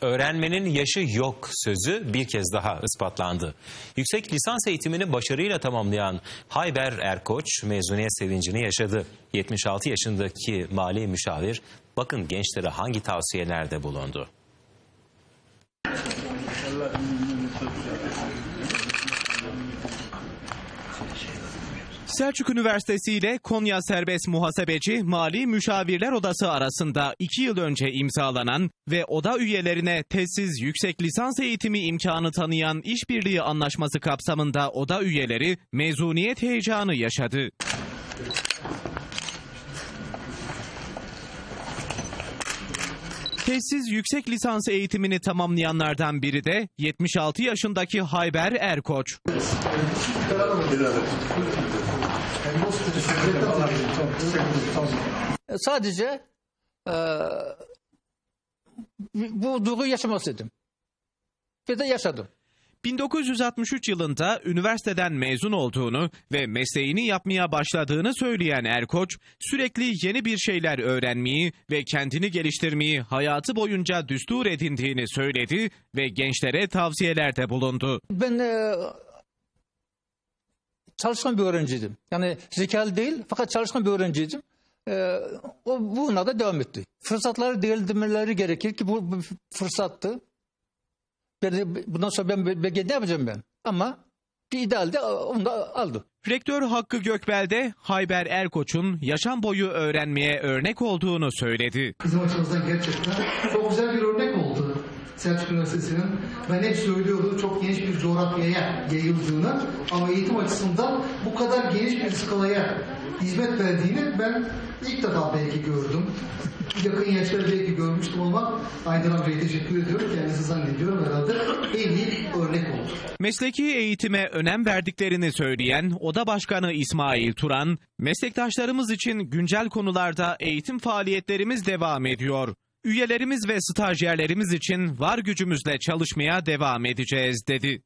Öğrenmenin yaşı yok sözü bir kez daha ispatlandı. Yüksek lisans eğitimini başarıyla tamamlayan Hayber Erkoç mezuniyet sevincini yaşadı. 76 yaşındaki mali müşavir bakın gençlere hangi tavsiyelerde bulundu. Selçuk Üniversitesi ile Konya Serbest Muhasebeci Mali Müşavirler Odası arasında 2 yıl önce imzalanan ve oda üyelerine tezsiz yüksek lisans eğitimi imkanı tanıyan işbirliği anlaşması kapsamında oda üyeleri mezuniyet heyecanı yaşadı. Tezsiz yüksek lisans eğitimini tamamlayanlardan biri de 76 yaşındaki Hayber Erkoç. Sadece e, bu duyguyu yaşamak istedim. De yaşadım. 1963 yılında üniversiteden mezun olduğunu ve mesleğini yapmaya başladığını söyleyen Erkoç, sürekli yeni bir şeyler öğrenmeyi ve kendini geliştirmeyi hayatı boyunca düstur edindiğini söyledi ve gençlere tavsiyelerde bulundu. Ben e, çalışkan bir öğrenciydim. Yani zekalı değil fakat çalışkan bir öğrenciydim. E, o buna da devam etti. Fırsatları değerlendirmeleri gerekir ki bu bir fırsattı. Ben, bundan sonra ben belki ne yapacağım ben? Ama bir idealde onu da aldım. Rektör Hakkı Gökbel de Hayber Erkoç'un yaşam boyu öğrenmeye örnek olduğunu söyledi. Bizim açımızdan gerçekten çok güzel bir Selçuk Üniversitesi'nin. Ben hep söylüyorum çok geniş bir coğrafyaya yayıldığını ama eğitim açısından bu kadar geniş bir skalaya hizmet verdiğini ben ilk defa belki gördüm. Yakın yaşlarda belki görmüştüm ama Aydın amcaya teşekkür ediyorum. Kendisi zannediyorum herhalde en iyi örnek oldu. Mesleki eğitime önem verdiklerini söyleyen Oda Başkanı İsmail Turan, meslektaşlarımız için güncel konularda eğitim faaliyetlerimiz devam ediyor. Üyelerimiz ve stajyerlerimiz için var gücümüzle çalışmaya devam edeceğiz dedi.